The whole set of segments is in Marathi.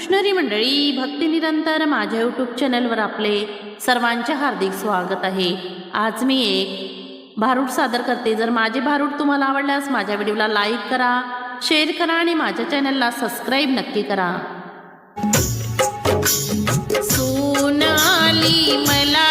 कृष्णरी मंडळी भक्ती निरंतर माझ्या यूट्यूब चॅनलवर आपले सर्वांचे हार्दिक स्वागत आहे. आज मी एक भारूड सादर करते. जर माझे भारूड तुम्हाला आवडल्यास माझ्या व्हिडिओला लाईक करा शेअर करा आणि माझ्या चॅनलला सबस्क्राईब नक्की करा. सोनाली मला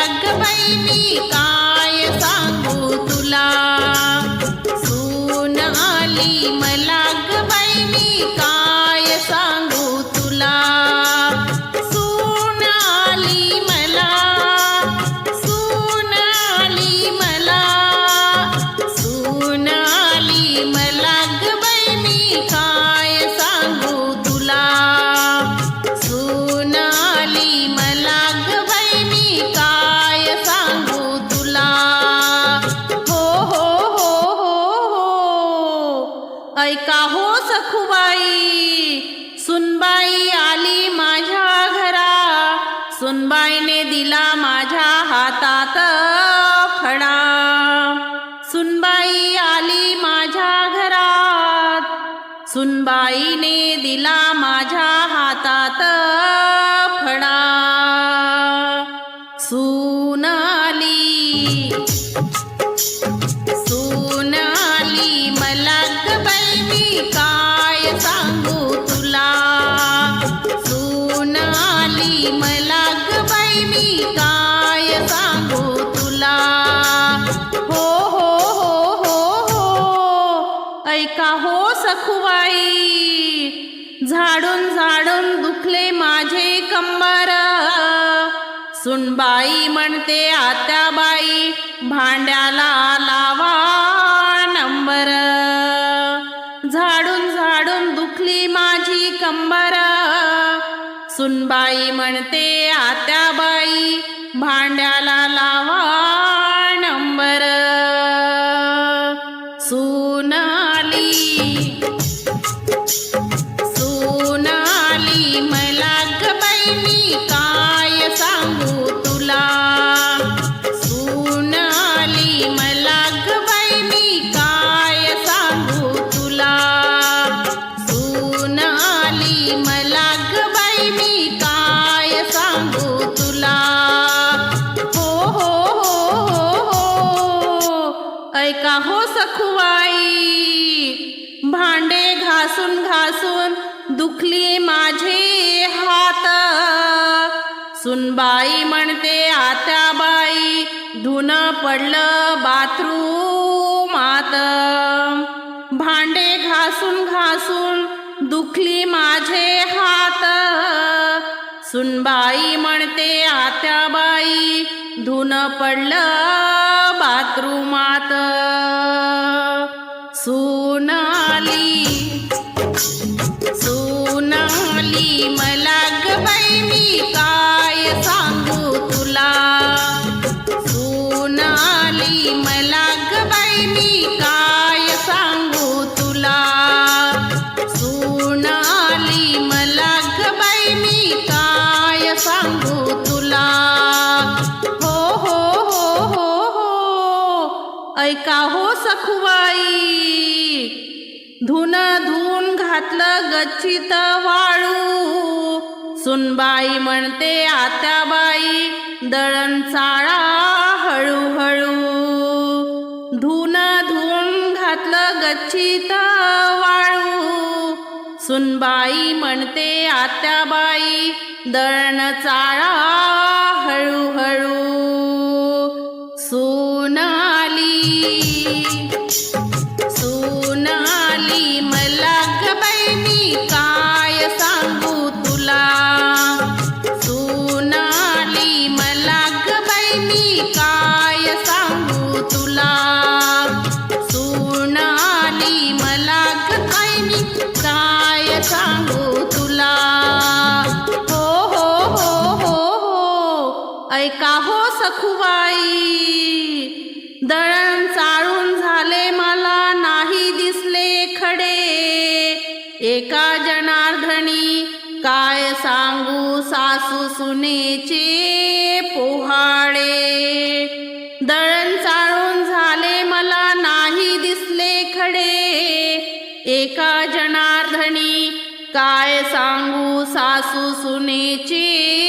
सखुबाई सुनबाई आली माझ्या घरा. सुनबाईने दिला माझ्या हातात फडा सुनबाई आली माझ्या घरात. सुनबाईने दिला माझ्या हातात फडा सुनाली सोनाली ऐका हो सखुबाई झाडून झाडून दुखले माझे कंबर. सुनबाई म्हणते आत्याबाई भांड्याला लावा नंबर. झाडून झाडून दुखली माझी कंबर. सुनबाई म्हणते आत्याबाई भांड्याला ला हो भांडे घासून घासून दुखली माझे हात. सुनबाई म्हणते आत्याबाई धुन पडलं बाथरूमात. भांडे घासून घासून दुखली माझे हात. सुनबाई म्हणते आत्याबाई धुन पडलं बाथरूमात. सोनाली सोनाली ऐका हो सखुबाई. धुन धुन घातलं गच्छित वाळू. सुनबाई म्हणते आत्याबाई दळण चाळा हळूहळू. धुन धुन घातलं गच्छित वाळू. सुनबाई म्हणते आत्याबाई दळण चाळा हळूहळू. ऐका हो सखुबाई. दळण चाळून झाले मला नाही दिसले खडे. एका जनार्दनी काय सांगू सासू सुनेचे पोहाडे. दळण चाळून झाले मला नाही दिसले खडे. एका जनार्दनी काय सांगू सासू सासू सुनेची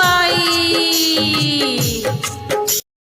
পাই